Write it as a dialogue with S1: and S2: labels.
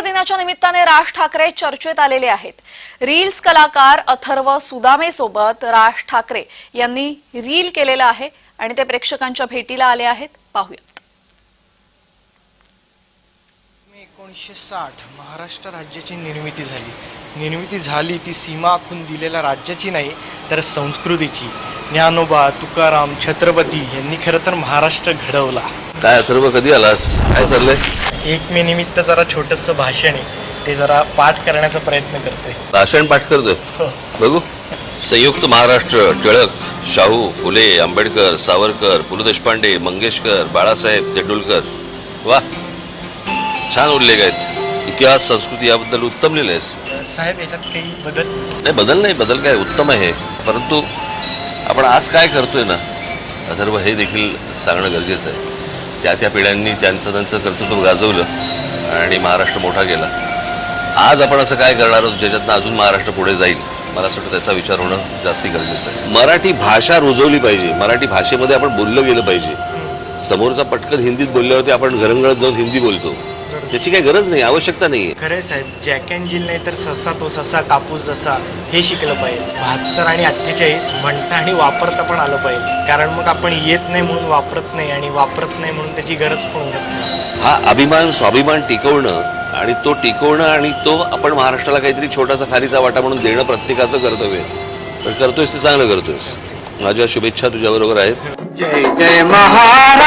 S1: स्वातंत्र्य दिनाच्या निमित्ताने राज ठाकरे चर्चेत आलेले आहेत. रील्स कलाकार अथर्व सुदामे सोबत राज ठाकरे यांनी रील केलेलं आहे आणि ते प्रेक्षकांच्या भेटीला आले आहेत. पाहूयात.
S2: एकोणीसशे साठ महाराष्ट्र राज्याची निर्मिती झाली. निर्मिती झाली ती सीमा आखून दिलेल्या राज्याची नाही तर संस्कृतीची. ज्ञानोबा तुकाराम छत्रपती यांनी खरं तर महाराष्ट्र घडवला.
S3: काय अथर्व कधी आलास? काय चाललंय?
S2: एक मे निमित्त जरा छोटंसं भाषण आहे. ते जरा पाठ करण्याचा प्रयत्न करतोय.
S3: भाषण पाठ करतोय?
S2: हो.
S3: बघू. संयुक्त महाराष्ट्र टिळक शाहू फुले आंबेडकर सावरकर पु ल देशपांडे मंगेशकर बाळासाहेब तेंडुलकर. वा. छान उल्लेख आहेत. इतिहास संस्कृती याबद्दल उत्तम लिहिलंयस
S2: साहेब याच्यात काही बदल?
S3: नाही बदल नाही. बदल काय? उत्तम आहे. परंतु आपण आज काय करतोय ना? अथर्व हे देखील सांगणं गरजेचं आहे. त्या त्या पिढ्यांनी त्यांचं त्यांचं कर्तृत्व गाजवलं आणि महाराष्ट्र मोठा गेला आज आपण असं काय करणार आहोत ज्याच्यातनं अजून महाराष्ट्र पुढे जाईल? मला असं वाटतं त्याचा विचार होणं जास्ती गरजेचं आहे. मराठी भाषा रुजवली पाहिजे. मराठी भाषेमध्ये आपण बोललं गेलं पाहिजे. समोरचा पटकन हिंदीत बोलल्यावरती आपण घरंगळत जाऊन हिंदी बोलतो. त्याची काही गरज नाही आवश्यकता नाही.
S2: खरंय साहेब जॅक अँड जिल नाही तर ससा तो ससा कापूस जसा हे शिकलं पाहिजे. बहात्तर आणि अठ्ठेचाळीस म्हणता आणि वापरता पण आलं पाहिजे. कारण मग आपण येत नाही म्हणून वापरत नाही आणि वापरत नाही म्हणून त्याची गरज पण नाही.
S3: हा अभिमान स्वाभिमान टिकवणं आणि तो टिकवणं आणि तो आपण महाराष्ट्राला काहीतरी छोटासा खारीचा वाटा म्हणून देणं प्रत्येकाचं कर्तव्य आहे. पण करतोयस ते चांगलं करतोयस. माझ्या शुभेच्छा तुझ्याबरोबर आहेत.
S4: जय जय माझा